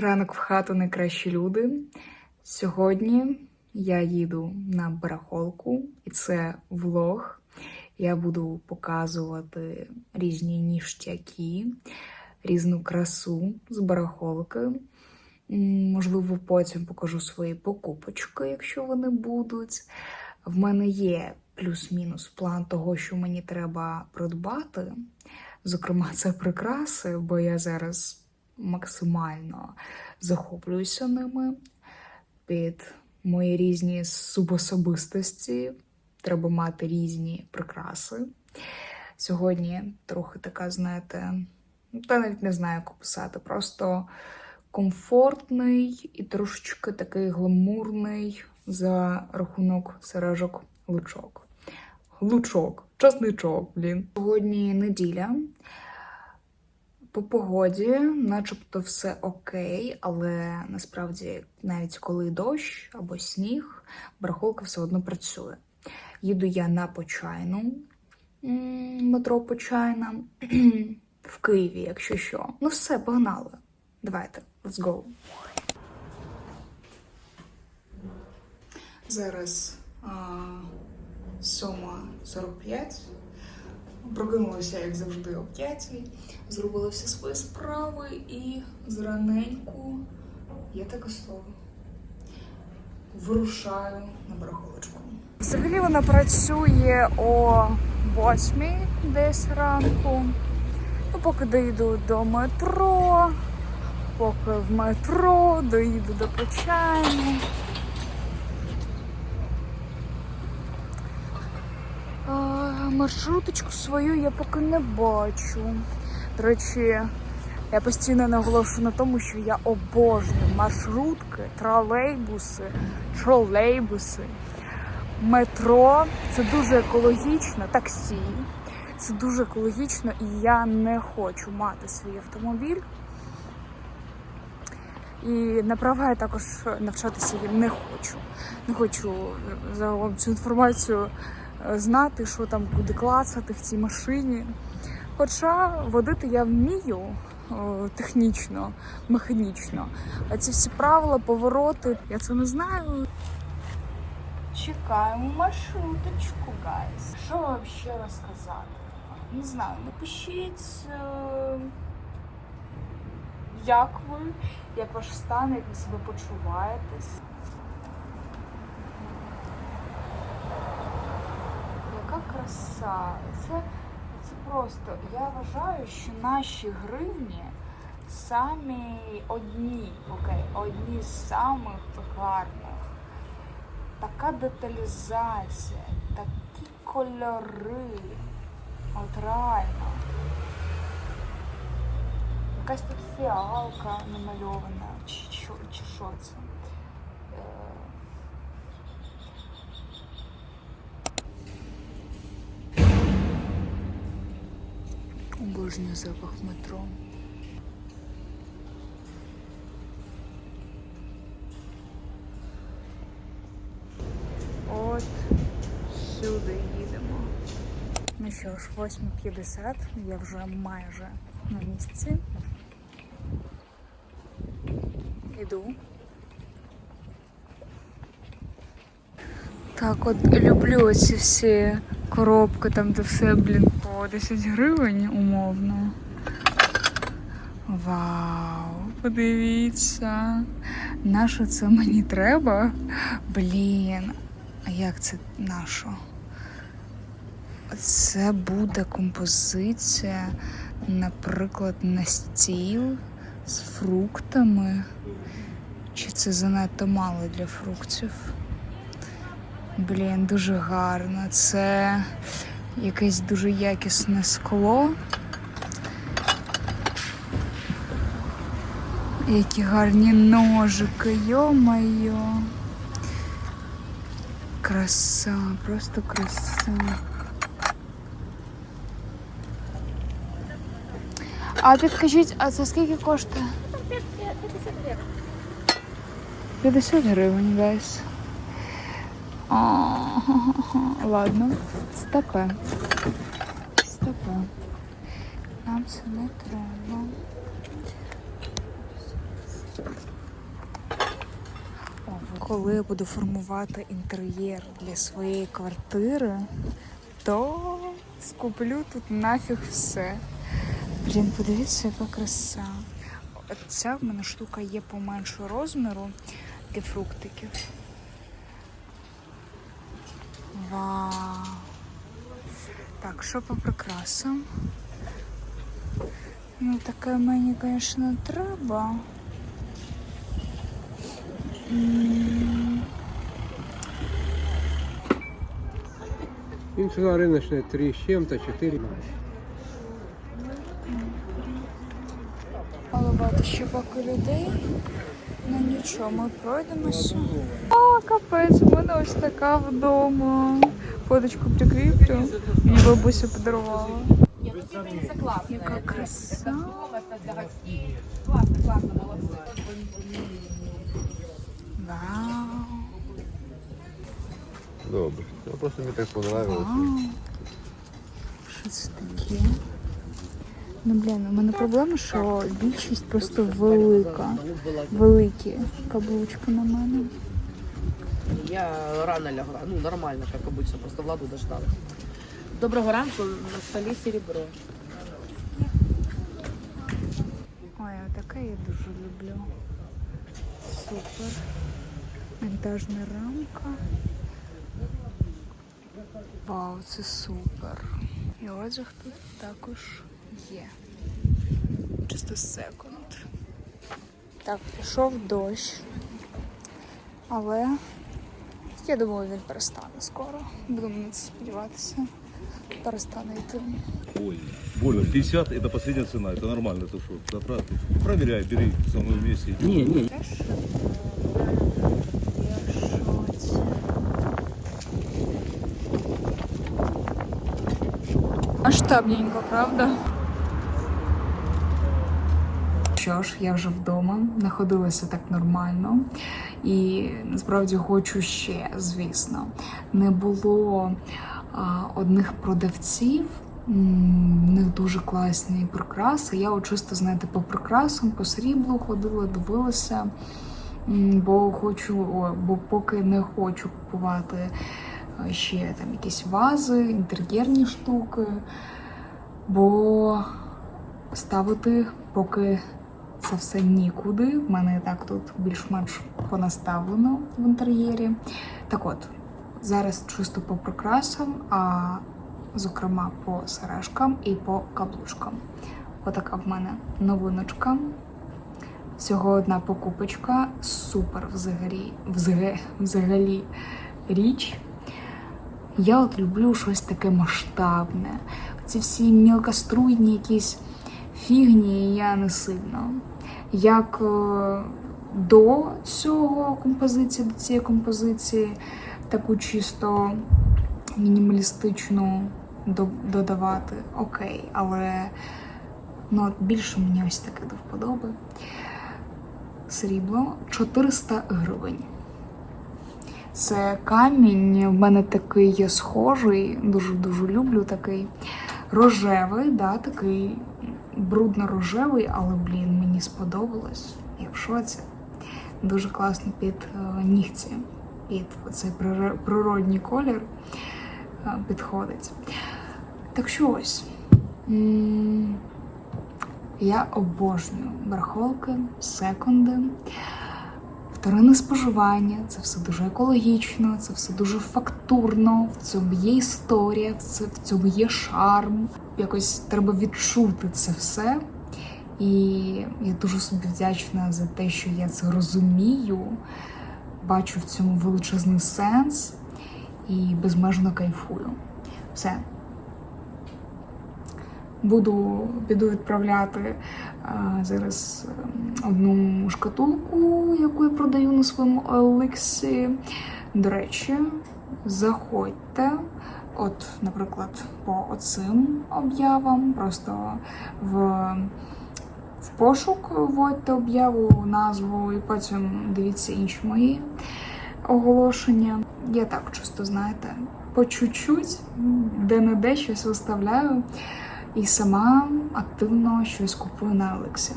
Ранок в хату найкращі люди. Сьогодні я їду на барахолку, і це влог. Я буду показувати різні ніштяки, різну красу з барахолки. Можливо, потім покажу свої покупочки, якщо вони будуть. В мене є плюс-мінус план того, що мені треба придбати. Зокрема, це прикраси, бо я зараз максимально захоплююся ними під мої різні субособистості. Треба мати різні прикраси. Сьогодні трохи така, знаєте, ну, та навіть не знаю, як описати. Просто комфортний і трошечки такий гламурний за рахунок сережок лучок. Лучок, часничок, блін. Сьогодні неділя. По погоді, начебто, все окей, але насправді, навіть коли дощ або сніг, барахолка все одно працює. Їду я на Почайну, метро Почайна в Києві, якщо що. Ну все, погнали. Давайте, let's go. Зараз а, 7.45. Прокинулася, як завжди, о 5. Зробила всі свої справи і зраненьку, є таке слово, вирушаю на барахолочку. Взагалі вона працює о 8 десь ранку. Ну, поки доїду до метро, поки в метро доїду до Почайни. А, Маршруточку свою я поки не бачу. До речі, я постійно наголошую на тому, що я обожнюю маршрутки, тролейбуси, тролейбуси, метро. Це дуже екологічно, таксі. Це дуже екологічно, і я не хочу мати свій автомобіль. І на права я також навчатися не хочу. Не хочу е, загалом цю інформацію знати, що там куди клацати в цій машині. Хоча водити я вмію е, технічно, механічно. А ці всі правила, повороти, я це не знаю. Чекаємо маршруточку, гайс. Що вам ще розказати? Не знаю, напишіть, е, як ви, як ваш стан, як ви себе почуваєтесь. Яка краса. Це, це просто. Я вважаю, що наші гривні самі одні, окей, одні з самих гарних. Така деталізація, такі кольори. От реально. Якась тут фіалка намальована, чи що, чи що це. Обожнюю запах метро. От сюди їдемо. Ну що ж, 8.50, я вже майже на місці. Іду. Так, от люблю ці всі Коробки, там де все, блін, по 10 гривень умовно. Вау, подивіться. На що це мені треба? Блін, а як це на що? Це буде композиція, наприклад, на стіл з фруктами. Чи це занадто мало для фруктів? Блін, дуже гарно. Це якесь дуже якісне скло. Які гарні ножики, йо-майо. Краса, просто краса. А підкажіть, а це скільки коштує? 50 гривень, гайс. Ладно, стопе. Стопе. Нам це не треба. коли я буду формувати інтер'єр для своєї квартири, то скуплю тут нафіг все. Блін, подивіться, яка краса. Ця в мене штука є поменшого розміру для фруктиків. Вау! Так, що по прикрасам? Ну, таке мені, звісно, треба. Им цена рыночная 3 с чем-то, 4. Але багато ще поки людей. Нічого, ми пройдемося. А, капець, у мене ось така вдома. Фоточку прикріплю. Мені бабуся подарувала. Ну. Яка краса. Классно, классно, молодцы. Вау. Добре. Ну, просто мені так понравилось. Вау. Що це таке? Ну, блін, у мене проблема, що більшість просто велика. Великі каблучки на мене. Я рано лягла, ну нормально, як обычно, просто владу дождалась. Доброго ранку, на столі серебро. Ой, а таке я дуже люблю. Супер. Монтажна рамка. Вау, це супер. І одяг тут також є. Чисто секунд. Так, пішов дощ. Але я думаю, він перестане скоро. Будемо на це сподіватися. Перестане йти. Ой, больно. 50 это последняя цена, это нормально, ты что? Да, правда. Проверяй, бери со мной вместе. Не, не. Теж я в шоці. Масштабненько, правда? Що ж, я вже вдома, находилася так нормально. І насправді хочу ще, звісно. Не було а, одних продавців, в них дуже класні прикраси. Я от чисто, знаєте, по прикрасам, по сріблу ходила, дивилася. Бо хочу, бо поки не хочу купувати ще там якісь вази, інтер'єрні штуки, бо ставити поки це все нікуди. В мене так тут більш-менш понаставлено в інтер'єрі. Так от, зараз чисто по прикрасам, а зокрема по сережкам і по каблучкам. Отака в мене новиночка. Всього одна покупочка. Супер взагалі, взагалі, взагалі річ. Я от люблю щось таке масштабне. Ці всі мілкоструйні якісь фігні я не сильно. Як е, до цього композиції, до цієї композиції, таку чисто мінімалістичну додавати, окей, але ну, більше мені ось таке до вподоби. Срібло 400 гривень. Це камінь, в мене такий є схожий, дуже-дуже люблю такий рожевий, да, такий брудно-рожевий, але, блін, мені сподобалось. Я в шоці. Дуже класно під е, нігті, під цей природній колір е, підходить. Так що ось. Я обожнюю барахолки, секунди. Вторинне споживання це все дуже екологічно, це все дуже фактурно, в цьому є історія, в цьому є шарм. Якось треба відчути це все. І я дуже собі вдячна за те, що я це розумію, бачу в цьому величезний сенс і безмежно кайфую. Все. Буду піду відправляти а, зараз ем, одну шкатулку, яку я продаю на своєму Олексі. До речі, заходьте. От, наприклад, по оцим об'явам, просто в, в пошук вводьте об'яву, назву, і потім дивіться інші мої оголошення. Я так часто, знаєте, по чуть-чуть, де-не-де щось виставляю і сама активно щось купую на Олексі.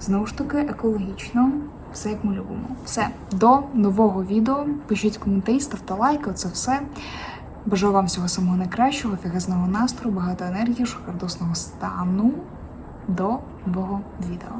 Знову ж таки, екологічно, все як ми любимо. Все, до нового відео. Пишіть коментарі, ставте лайки, це все. Бажаю вам всього самого найкращого, фігезного настрою, багато енергії, шукардосного стану. До нового відео.